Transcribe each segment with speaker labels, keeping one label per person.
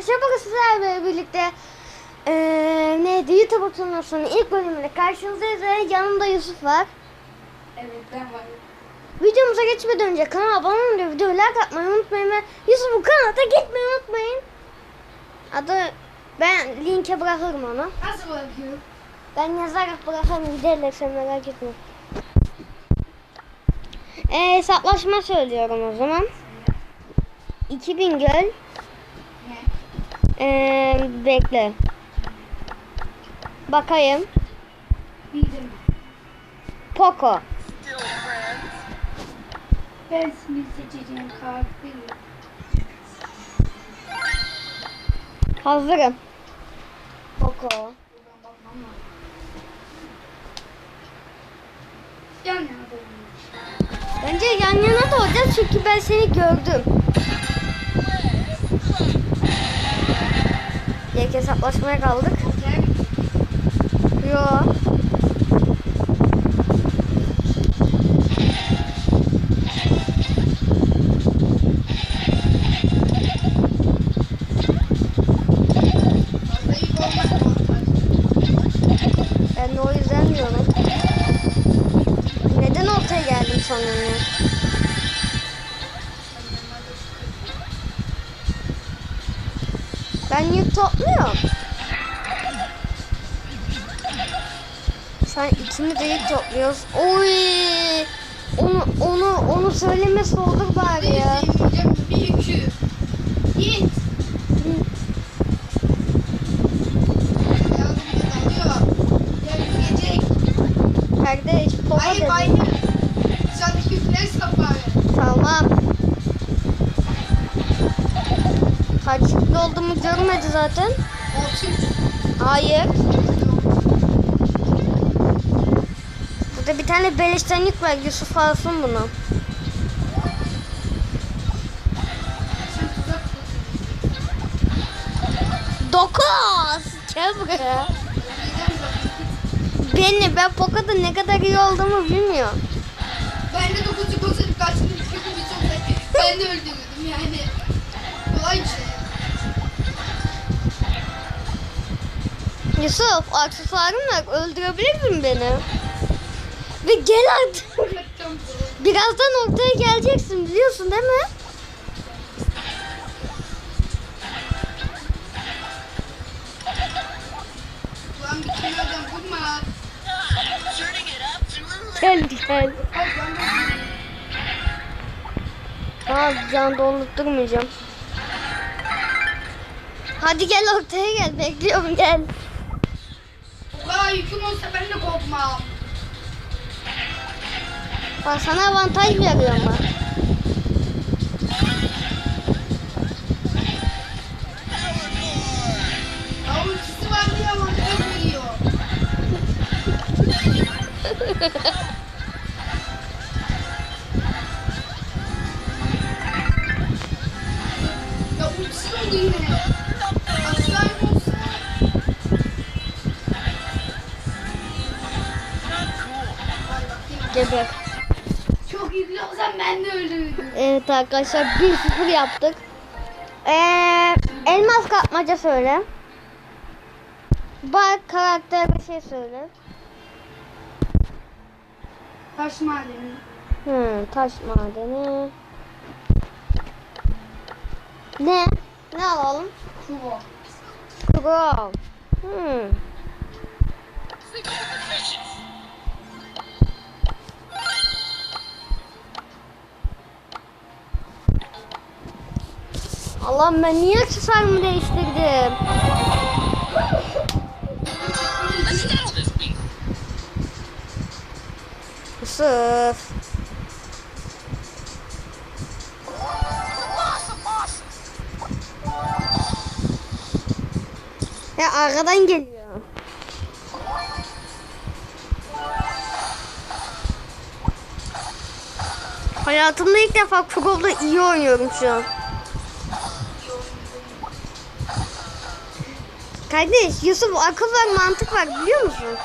Speaker 1: Arkadaşlar bugün sizlerle birlikte eee neydi YouTube turnuvasının ilk bölümünde karşınızdayız ve yanımda Yusuf var.
Speaker 2: Evet ben varım.
Speaker 1: Videomuza geçmeden önce kanala abone olmayı, videoyu like atmayı unutmayın ve Yusuf'un kanalına gitmeyi unutmayın. Adı ben linke bırakırım onu.
Speaker 2: Nasıl bakıyor?
Speaker 1: Ben yazarak bırakırım giderlerse merak etme. Ee, hesaplaşma söylüyorum o zaman. 2000 göl. Ee, bekle. Bakayım. Poco.
Speaker 2: Ben seçeceğim.
Speaker 1: Hazırım. Poco.
Speaker 2: Yan yana da.
Speaker 1: Bence yan yana da olacağız çünkü ben seni gördüm. İlk hesaplaşmaya kaldık. Yo. Ben de o yüzden diyorum. Neden ortaya geldim sanırım? Ben yük topluyorum. Sen ikimiz de yük topluyoruz. Oy! Onu onu onu söylemesi olur bari ya.
Speaker 2: Bir yükü. Git.
Speaker 1: Kardeş, baba
Speaker 2: Hayır hayır. Dışarıdaki yükleri sapar.
Speaker 1: Tamam. Olduğumu görmedi zaten. Hayır. Burada bir tane beleşten var. Yusuf alsın bunu. Dokuz.
Speaker 2: Neden
Speaker 1: Beni ben Poco'da ne kadar iyi olduğumu bilmiyorum.
Speaker 2: Ben de dokuzluk olsaydım karşımda kötü bir çok Ben de öldürürdüm
Speaker 1: Yusuf aksesuarım var. Öldürebilir misin beni? Ve gel artık. Birazdan ortaya geleceksin biliyorsun değil mi? Gel gel. Tamam can doldurmayacağım. Hadi gel ortaya gel. Bekliyorum gel.
Speaker 2: Korkmam.
Speaker 1: Bak sana avantaj veriyorum bak.
Speaker 2: İkisi var. Ya oldu yine.
Speaker 1: Geber.
Speaker 2: Çok yüklü olsam ben de ölürdüm.
Speaker 1: Evet arkadaşlar 1-0 yaptık. Ee, elmas kapmaca söyle. Bak karakter bir şey söyle.
Speaker 2: Taş madeni.
Speaker 1: Hı, taş madeni. Ne? Ne alalım?
Speaker 2: Kuvo.
Speaker 1: Kral. Hmm. Allah'ım ben niye aksesuarımı değiştirdim? Yusuf. Ya arkadan geliyor. Hayatımda ilk defa futbolda iyi oynuyorum şu an. Kardeş Yusuf akıl var mantık var biliyor musun?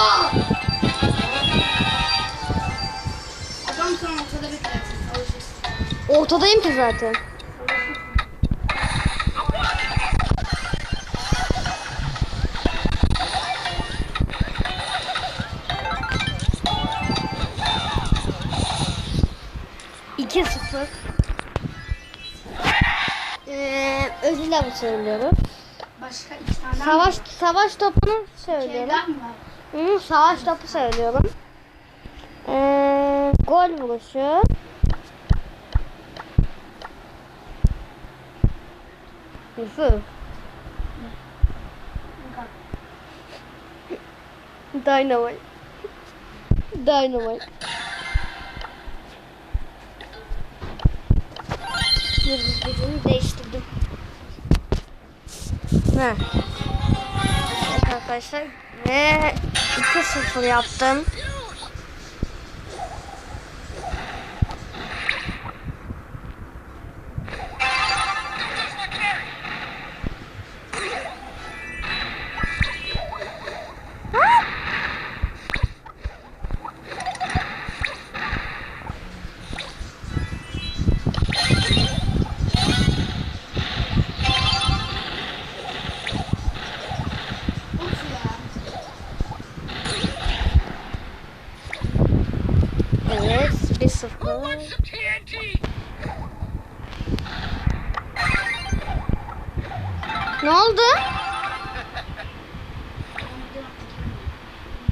Speaker 2: Ya! Adam sen ortada beklersin. Alışırsın.
Speaker 1: Ortadayım ki zaten. İki sıfır. Ee, ödül avı söylüyorum.
Speaker 2: Başka iki tane
Speaker 1: Savaş savaş topunu söylüyorum.
Speaker 2: Şeyler mi?
Speaker 1: Hı, savaş topu söylüyorum. Ee, gol vuruşu. Yusuf. Dynamite. Dynamite. Yıldız gücünü değiştirdim. Ne? Evet arkadaşlar. Ve 2-0 yaptım.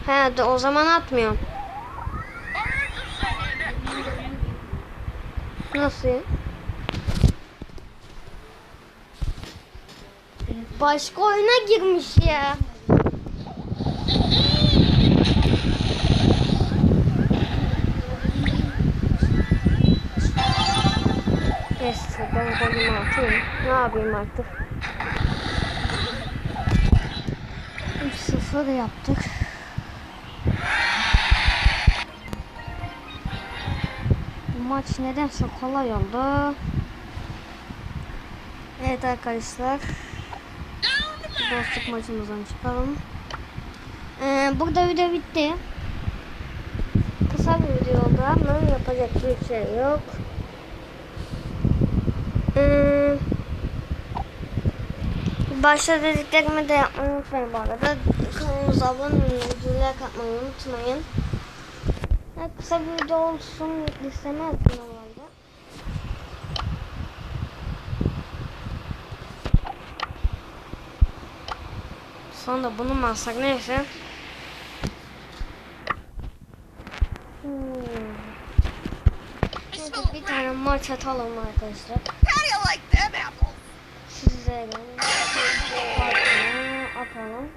Speaker 1: He de o zaman atmıyorum. Nasıl? ya? Başka oyuna girmiş ya. Neyse ben golümü atayım. Ne yapayım artık? 3-0 yaptık. Maç nedense kolay oldu. Evet arkadaşlar. Dostluk maçımızdan çıkalım. Ee, burada video bitti. Kısa bir video oldu ama yapacak bir şey yok. Ee, başta dediklerimi de yapmayı unutmayın bu arada. Kanalımıza abone olmayı, videoya katmayı unutmayın. Ya kısa bir video olsun listeme atın herhalde. Sonra bunu mu alsak neyse. Hmm. Bir tane maç atalım arkadaşlar. Size atalım.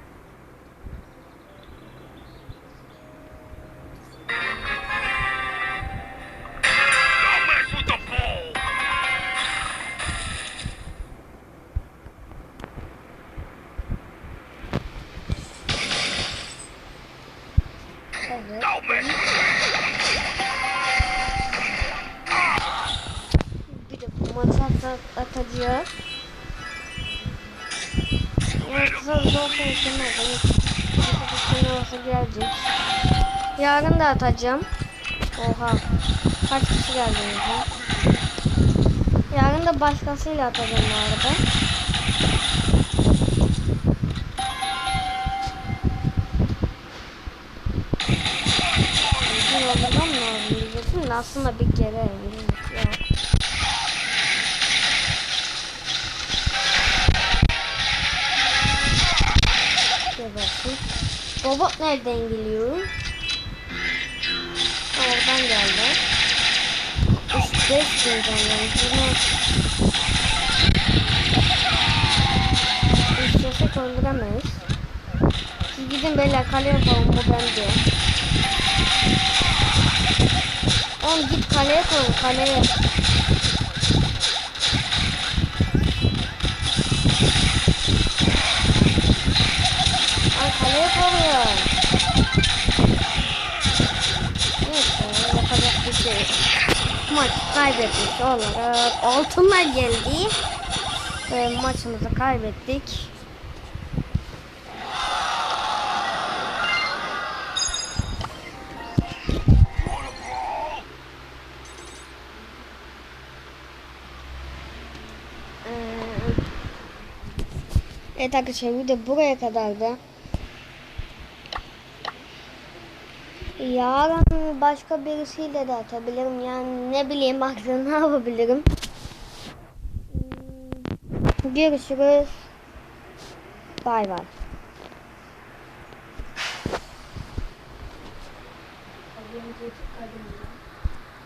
Speaker 1: Evet. Bir de bu maçı at atacağız. Konuşmalar. Kısa olsa gelecek. Yarın da atacağım. Oha. Kaç kişi geldi ya? Yarın da başkasıyla atacağım bu arada. De aslında bir kere yürüdük ya. Robot nereden geliyor? Oradan geldi. İşte şuradan geldi. İstesek öldüremeyiz. Siz gidin beyler kale yapalım bu bende. Oğlum git kaleye koy kaleye. Ay kaleye koyuyor. Neyse yapacak bir şey. maç kaybetmiş olarak altınlar geldi. Ve maçımızı kaybettik. Evet arkadaşlar video buraya kadardı. Yarın başka birisiyle de atabilirim. Yani ne bileyim aklını ne yapabilirim. Hmm, Görüşürüz. Bay bay.
Speaker 2: Kadın